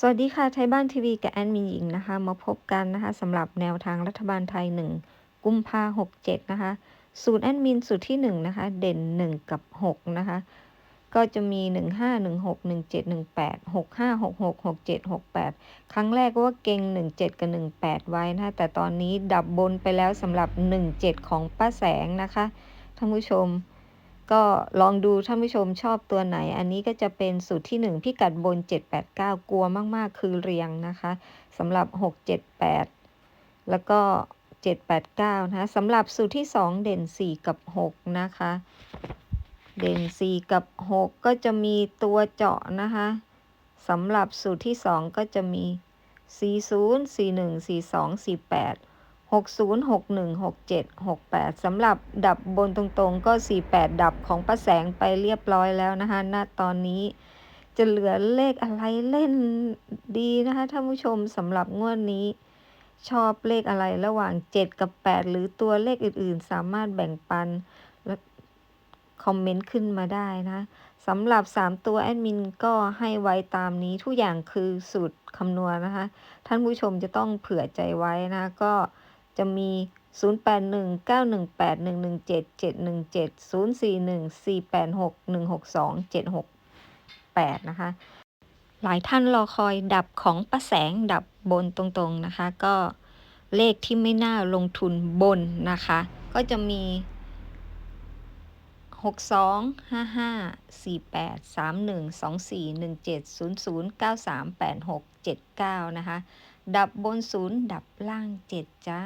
สวัสดีค่ะ ไทยบ้านทีวีกับแอดมินหญิงนะคะ มาพบกันนะคะสำหรับแนวทางรัฐบาลไทย 1 กุมภาหกเจ็ดนะคะสูตรแอดมินสูตรที่ 1 นะคะ เด่น 1 กับ 6 นะคะ ก็จะมี 1 5 1 6 1 7 1 8 6 5 6 6 6 7 6 8 ครั้งแรกก็ว่าเก่ง 1 7 กับ 1 8 ไว้นะคะ แต่ตอนนี้ดับบนไปแล้วสำหรับ 1 7 ของป้าแสงนะคะท่านผู้ชม ก็ลองดูท่านผู้ชมชอบตัวไหน อันนี้ก็จะเป็นสูตรที่ 1 พิกัดบน 789 กลัวมาก ๆ คือเรียงนะคะสำหรับ 678 แล้วก็ 789 นะคะสำหรับสูตรที่ 2 เด่น 4 กับ 6 นะคะ เด่น 4 กับ 6 ก็จะมีตัวเจาะนะคะสำหรับสูตรที่ 2 ก็จะมี 40 41 42 48 60 61 67 68สำหรับดับบนตรงๆก็ 48 ดับของป้าแสงไปเรียบร้อยแล้วนะคะณตอนนี้จะเหลือเลขอะไรเล่นดีนะคะท่านผู้ชมสำหรับงวดนี้ ชอบเลขอะไรระหว่าง 7 กับ 8 หรือตัวเลขอื่นๆ สามารถแบ่งปันและคอมเมนต์ขึ้นมาได้นะสำหรับ 3 ตัวแอดมินก็ให้ไว้ตามนี้ทุกอย่างคือสูตรคำนวณนะคะ ท่านผู้ชมจะต้องเผื่อใจไว้นะก็ จะมี 081 918 117 717 041 486 162 768 นะคะ หลายท่านรอคอยดับของประแสงดับบนตรงๆนะคะ ก็เลขที่ไม่น่าลงทุนบนนะคะ ก็จะมี 62 55 48 31 24 17 00 93 86 79 นะคะ ดับบนศูนย์ดับล่างเจ็ดจ้า